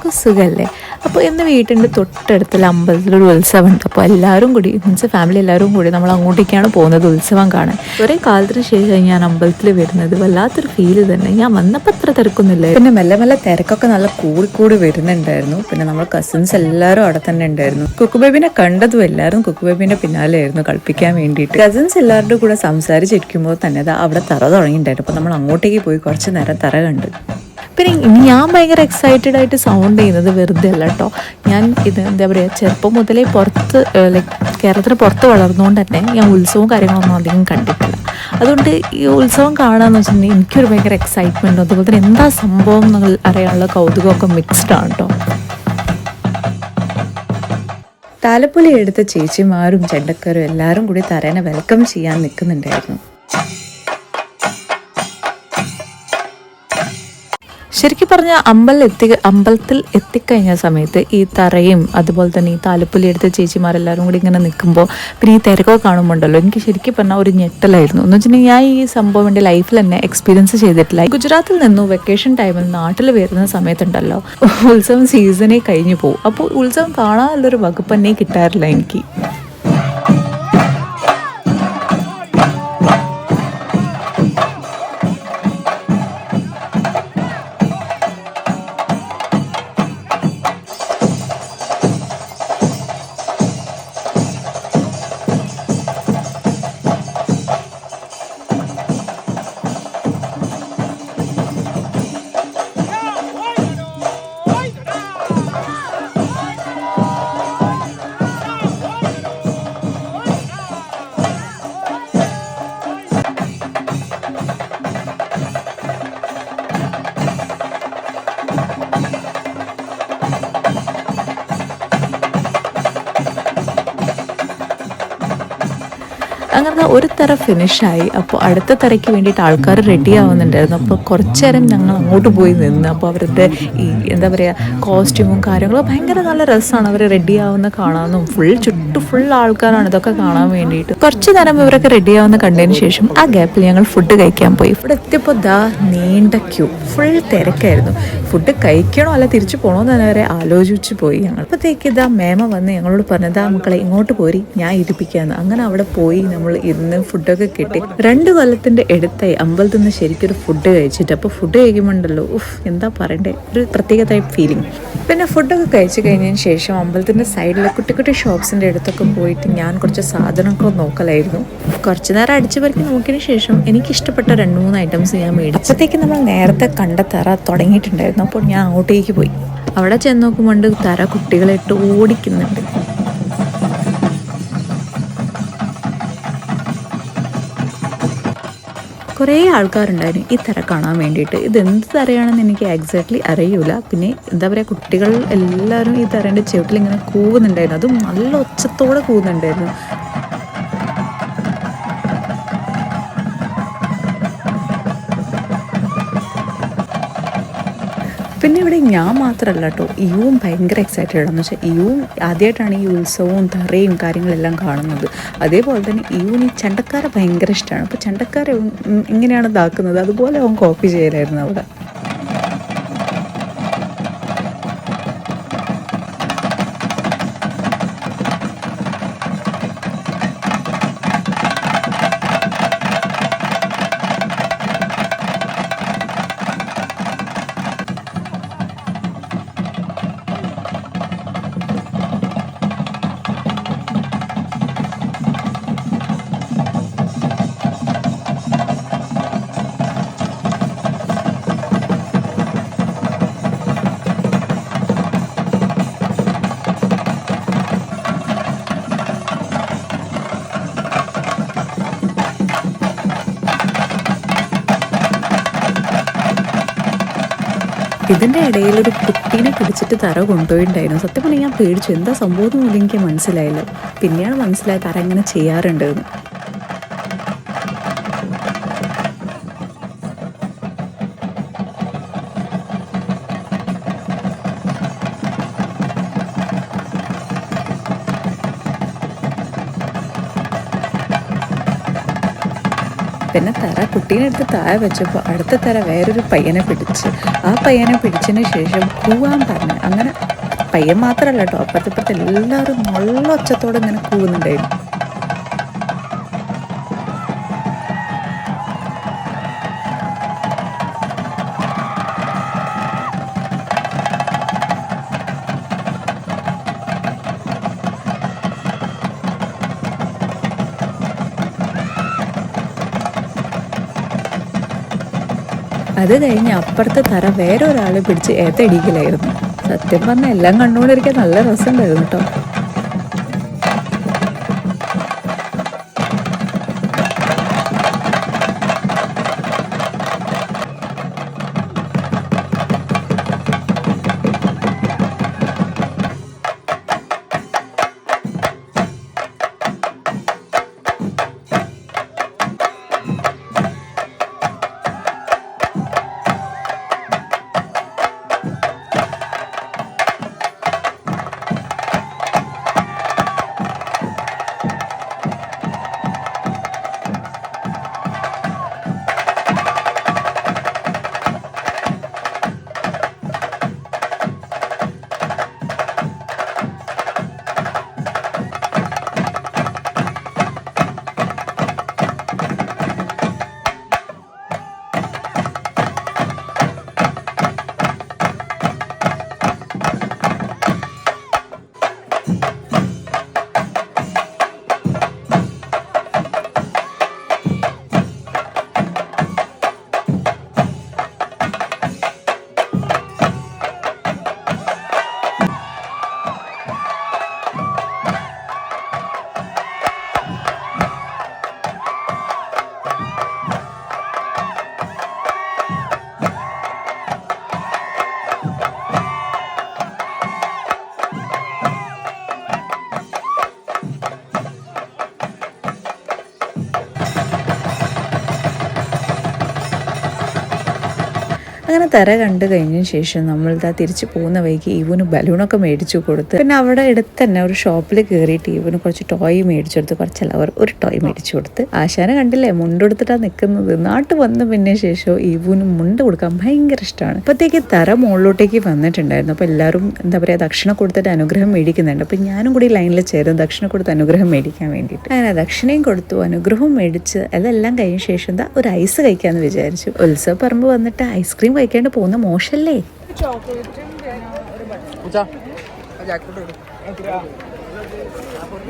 എല്ലാവർക്കും സുഖമല്ലേ അപ്പോൾ ഇന്ന് വീട്ടിന്റെ തൊട്ടടുത്തുള്ള അമ്പലത്തിലൊരു ഉത്സവം ഉണ്ട്. അപ്പോൾ എല്ലാവരും കൂടി മീൻസ് ഫാമിലി എല്ലാവരും കൂടി നമ്മൾ അങ്ങോട്ടേക്കാണ് പോകുന്നത് ഉത്സവം കാണാൻ. കുറേ കാലത്തിന് ശേഷം ഞാൻ അമ്പലത്തിൽ വരുന്നത്. വല്ലാത്തൊരു ഫീൽ തന്നെ. ഞാൻ വന്നപ്പോൾ അത്ര തിരക്കൊന്നുമില്ല. പിന്നെ മെല്ലെ മെല്ലെ തിരക്കൊക്കെ നല്ല കൂടി കൂടി വരുന്നുണ്ടായിരുന്നു. പിന്നെ നമ്മൾ കസിൻസ് എല്ലാവരും അവിടെ തന്നെ ഉണ്ടായിരുന്നു. കുക്കുബേബിനെ കണ്ടതും എല്ലാവരും കുക്കുബേബിന്റെ പിന്നാലെയായിരുന്നു കളിപ്പിക്കാൻ വേണ്ടിയിട്ട്. കസിൻസ് എല്ലാവരുടെ കൂടെ സംസാരിച്ചിരിക്കുമ്പോൾ തന്നെ അവിടെ തറ തുടങ്ങിയിട്ടുണ്ടായിരുന്നു. അപ്പോൾ നമ്മൾ അങ്ങോട്ടേക്ക് പോയി കുറച്ച് നേരം തറ കണ്ടു. പിന്നെ ഇനി ഞാൻ ഭയങ്കര എക്സൈറ്റഡ് ആയിട്ട് സൗണ്ട് ചെയ്യുന്നത് വെറുതെ അല്ല കേട്ടോ ഞാൻ ഇത് എന്താ പറയുക ചെറുപ്പം മുതലേ പുറത്ത് ലൈക്ക് കേരളത്തിന് പുറത്ത് വളർന്നുകൊണ്ട് തന്നെ ഞാൻ ഉത്സവവും കാര്യങ്ങളൊന്നും അധികം കണ്ടിട്ടില്ല. അതുകൊണ്ട് ഈ ഉത്സവം കാണാന്ന് വെച്ചിട്ടുണ്ടെങ്കിൽ എനിക്കൊരു ഭയങ്കര എക്സൈറ്റ്മെന്റും അതുപോലെ തന്നെ എന്താ സംഭവം നിങ്ങൾ അറിയാനുള്ള കൗതുകമൊക്കെ മിക്സ്ഡ് ആണ് കേട്ടോ താലപ്പൊലി എടുത്ത ചേച്ചിമാരും ചെണ്ടക്കാരും എല്ലാവരും കൂടി തരേനെ വെൽക്കം ചെയ്യാൻ നിൽക്കുന്നുണ്ടായിരുന്നു. ശരിക്കും പറഞ്ഞാൽ അമ്പലം എത്തി അമ്പലത്തിൽ എത്തിക്കഴിഞ്ഞ സമയത്ത് ഈ തറയും അതുപോലെ തന്നെ ഈ താലപ്പൊലി എടുത്ത ചേച്ചിമാരെല്ലാവരും കൂടി ഇങ്ങനെ നിൽക്കുമ്പോൾ പിന്നെ ഈ തിരക്കൊക്കെ കാണുമ്പോണ്ടല്ലോ എനിക്ക് ശരിക്കും പറഞ്ഞാൽ ഒരു ഞെട്ടലായിരുന്നു. എന്ന് വെച്ചിട്ടുണ്ടെങ്കിൽ ഞാൻ ഈ സംഭവം എന്റെ ലൈഫിൽ തന്നെ എക്സ്പീരിയൻസ് ചെയ്തിട്ടില്ല. ഗുജറാത്തിൽ നിന്നും വെക്കേഷൻ ടൈമിൽ നാട്ടിൽ വരുന്ന സമയത്തുണ്ടല്ലോ ഉത്സവം സീസണേ കഴിഞ്ഞു പോകും. അപ്പോൾ ഉത്സവം കാണാനുള്ളൊരു വകുപ്പ് തന്നെ കിട്ടാറില്ല എനിക്ക്. അങ്ങനെ ഒരു തറ ഫിനിഷായി അപ്പോൾ അടുത്ത തറയ്ക്ക് വേണ്ടിയിട്ട് ആൾക്കാർ റെഡി ആവുന്നുണ്ടായിരുന്നു. അപ്പോൾ കുറച്ച് നേരം ഞങ്ങൾ അങ്ങോട്ട് പോയി നിന്ന്. അപ്പോൾ അവരുടെ ഈ എന്താ പറയുക കോസ്റ്റ്യൂമും കാര്യങ്ങളും ഭയങ്കര നല്ല രസമാണ് അവർ റെഡി ആവുന്ന കാണാമെന്നും ഫുൾ ചുട്ടു ഫുൾ ആൾക്കാരാണ് ഇതൊക്കെ കാണാൻ വേണ്ടിയിട്ട്. കുറച്ച് നേരം ഇവരൊക്കെ റെഡി ആവുന്ന കണ്ടതിന് ശേഷം ആ ഗ്യാപ്പിൽ ഞങ്ങൾ ഫുഡ് കഴിക്കാൻ പോയി. ഇവിടെ എത്തിയപ്പോൾ ദാ നീണ്ട ക്യൂ ഫുൾ തിരക്കായിരുന്നു. ഫുഡ് കഴിക്കണോ അല്ല തിരിച്ചു പോകണോ എന്ന് വരെ ആലോചിച്ച് പോയി ഞങ്ങൾ. അപ്പോഴത്തേക്ക് ഇതാ മേമ വന്ന് ഞങ്ങളോട് പറഞ്ഞതാ മക്കളെ ഇങ്ങോട്ട് പോരി. ഞാൻ ഇരിപ്പിക്കാന്ന്. അങ്ങനെ അവിടെ പോയി നമ്മൾ ഇരുന്ന് ഫുഡൊക്കെ കിട്ടി. രണ്ട് കൊല്ലത്തിന്റെ അടുത്തായി അമ്പലത്തിൽ നിന്ന് ശരിക്കൊരു ഫുഡ് കഴിച്ചിട്ട്. അപ്പോൾ ഫുഡ് കഴിക്കുമ്പോണ്ടല്ലോ ഉഫ് എന്താ പറയണ്ടേ? ഒരു പ്രത്യേക ടൈപ്പ് ഫീലിംഗ് പിന്നെ ഫുഡൊക്കെ കഴിച്ചു കഴിഞ്ഞതിന് ശേഷം അമ്പലത്തിന്റെ സൈഡിലെ കുട്ടി കുട്ടി ഷോപ്സിന്റെ അടുത്തൊക്കെ പോയിട്ട് ഞാൻ കുറച്ച് സാധനങ്ങളൊക്കെ നോക്കലായിരുന്നു. കുറച്ച് നേരം അടിച്ചു പറിക്കി നോക്കിയതിന് ശേഷം എനിക്ക് ഇഷ്ടപ്പെട്ട രണ്ട് മൂന്ന് ഐറ്റംസ് ഞാൻ മേടിച്ചു. അപ്പോഴത്തേക്ക് നമ്മൾ നേരത്തെ കണ്ട തറ തുടങ്ങിയിട്ടുണ്ടായിരുന്നു. അപ്പോൾ ഞാൻ അങ്ങോട്ടേക്ക് പോയി. അവിടെ ചെന്ന് നോക്കുമ്പോൾ തറ കുട്ടികളെ ഇട്ട് ഓടിക്കുന്നുണ്ട്. കുറേ ആൾക്കാരുണ്ടായിരുന്നു. ഈ തറ കാണാൻ വേണ്ടിയിട്ട്. ഇത് എന്ത് തരയാണെന്ന് എനിക്ക് എക്സാക്ട്ലി അറിയൂല. പിന്നെ എന്താ പറയുക കുട്ടികൾ എല്ലാവരും ഈ തറേന്റെ ചുവട്ടിൽ ഇങ്ങനെ കൂവുന്നുണ്ടായിരുന്നു. അതും നല്ല ഒച്ചത്തോടെ കൂവുന്നുണ്ടായിരുന്നു. പിന്നെ ഇവിടെ ഞാൻ മാത്രമല്ല കേട്ടോ ഇയും ഭയങ്കര എക്സൈറ്റഡ് ആണെന്ന് വെച്ചാൽ ഇയും ആദ്യമായിട്ടാണ് ഈ ഉത്സവവും തറയും കാര്യങ്ങളെല്ലാം കാണുന്നത്. അതേപോലെ തന്നെ ഇവന് ഈ ചണ്ടക്കാരെ ഭയങ്കര ഇഷ്ടമാണ് അപ്പോൾ ചണ്ടക്കാരെ എങ്ങനെയാണ് ഇതാക്കുന്നത്. അതുപോലെ അവൻ കോപ്പി ചെയ്യലായിരുന്നു അവിടെ. ഇതിന്റെ ഇടയിൽ ഒരു കുട്ടീനെ പിടിച്ചിട്ട് തറ കൊണ്ടുപോയിട്ടുണ്ടായിരുന്നു സത്യം പറഞ്ഞാൽ ഞാൻ പേടിച്ചു. എന്താ സംഭവം എന്ന് എനിക്ക് മനസ്സിലായില്ല. പിന്നെയാണ് മനസ്സിലായത് തറ എങ്ങനെ ചെയ്യാറുണ്ട് പിന്നെ തറ കുട്ടീനെ എടുത്ത് താഴെ വെച്ചപ്പോൾ അടുത്ത തറ വേറൊരു പയ്യനെ പിടിച്ച്. ആ പയ്യനെ പിടിച്ചതിന് ശേഷം കൂവാൻ പറഞ്ഞു. അങ്ങനെ പയ്യൻ മാത്രമല്ല കേട്ടോ അപ്പുറത്തിപ്പുറത്ത് എല്ലാവരും നല്ല ഒച്ചത്തോടെ ഇങ്ങനെ കൂവുന്നുണ്ടായിരുന്നു. അത് കഴിഞ്ഞ് അപ്പുറത്തെ തറ വേറെ ഒരാൾ പിടിച്ച് ഏത്തടിക്കലായിരുന്നു. സത്യം പറഞ്ഞാൽ എല്ലാം കണ്ടുകൊണ്ടിരിക്കാൻ നല്ല രസമുണ്ടായിരുന്നു കേട്ടോ. അങ്ങനെ തറ കണ്ടു കഴിഞ്ഞ ശേഷം നമ്മൾ ഇതാ തിരിച്ചു പോകുന്ന വഴിക്ക് ഇവന് ബലൂണൊക്കെ മേടിച്ചു കൊടുത്ത് പിന്നെ അവിടെ അടുത്ത് തന്നെ ഒരു ഷോപ്പിൽ കയറിയിട്ട് ഇവന് കുറച്ച് ടോയ് മേടിച്ചു കൊടുത്ത് കുറച്ചല്ല അവർ ഒരു ടോയ് മേടിച്ചു കൊടുത്ത്. ആശാനെ കണ്ടില്ലേ? മുണ്ടെടുത്തിട്ടാണ് നിൽക്കുന്നത് നാട്ടിൽ വന്ന പിന്നെ ശേഷം ഇവന് മുണ്ട് കൊടുക്കാൻ ഭയങ്കര ഇഷ്ടമാണ് അപ്പോഴത്തേക്ക് തറ മുകളിലോട്ടേക്ക് വന്നിട്ടുണ്ടായിരുന്നു. അപ്പോൾ എല്ലാവരും എന്താ പറയുക ദക്ഷിണ കൊടുത്തിട്ട് അനുഗ്രഹം മേടിക്കുന്നുണ്ട്. അപ്പോൾ ഞാനും കൂടി ലൈനിൽ ചേർന്ന് ദക്ഷിണ കൊടുത്ത് അനുഗ്രഹം മേടിക്കാൻ വേണ്ടിയിട്ട്. അങ്ങനെ ദക്ഷിണയും കൊടുത്തു. അനുഗ്രഹവും മേടിച്ച് അതെല്ലാം കഴിഞ്ഞ ശേഷം എന്താ ഒരു ഐസ് കഴിക്കാമെന്ന് വിചാരിച്ചു. ഉത്സവ പറമ്പ് വന്നിട്ട് ഐസ്ക്രീം കഴിക്കാണ്ട് പോകുന്ന മോശല്ലേ?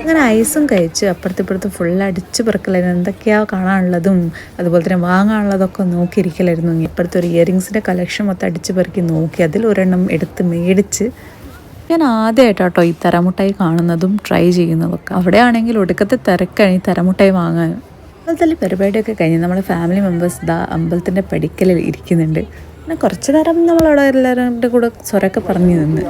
അങ്ങനെ ഐസും കഴിച്ച് അപ്പുറത്തിപ്പുറത്ത് ഫുൾ അടിച്ച് പെറുക്കലായിരുന്നു. എന്തൊക്കെയാ കാണാനുള്ളതും അതുപോലെ തന്നെ വാങ്ങാനുള്ളതൊക്കെ നോക്കിയിരിക്കലായിരുന്നു. ഇപ്പുറത്തെ ഒരു ഇയറിങ്സിന്റെ കളക്ഷൻ മൊത്തം അടിച്ച് പെറുക്കി നോക്കി അതിൽ ഒരെണ്ണം എടുത്ത് മേടിച്ച് ഞാൻ ആദ്യമായിട്ടാട്ടോ ഈ തരമുട്ടായി കാണുന്നതും ട്രൈ ചെയ്യുന്നതൊക്കെ. അവിടെ ആണെങ്കിൽ ഒടുക്കത്തെ തിരക്കാണ് ഈ തരമുട്ടായി വാങ്ങാൻ. അതുപോലെ പരിപാടിയൊക്കെ കഴിഞ്ഞ് നമ്മുടെ ഫാമിലി മെമ്പേഴ്സ് ദാ അമ്പലത്തിന്റെ പടിക്കലിൽ ഇരിക്കുന്നുണ്ട്. പിന്നെ കുറച്ച് നേരം നമ്മളവിടെ എല്ലാവരുടെ കൂടെ സ്വരമൊക്കെ പറഞ്ഞു നിന്ന്.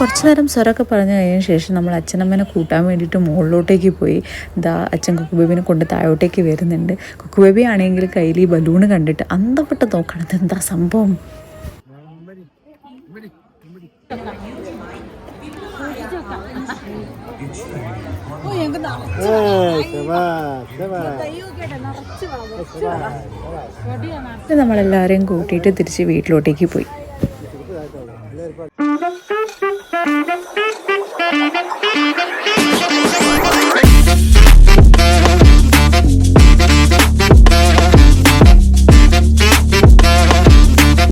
കുറച്ച് നേരം സ്വരമൊക്കെ പറഞ്ഞു കഴിഞ്ഞ ശേഷം നമ്മൾ അച്ഛനമ്മനെ കൂട്ടാൻ വേണ്ടിയിട്ട് മുകളിലോട്ടേക്ക് പോയി. ഇതാ അച്ഛൻ കുക്കു കുക്കുബേബിനെ കൊണ്ട് താഴോട്ടേക്ക് വരുന്നുണ്ട്. കുക്കു ബേബി ആണെങ്കിൽ കയ്യിൽ ഈ ബലൂണ് കണ്ടിട്ട് അന്തപ്പെട്ട് നോക്കണം എന്താ സംഭവം? നമ്മളെല്ലാവരെയും കൂട്ടിയിട്ട് തിരിച്ച് വീട്ടിലോട്ടേക്ക് പോയി.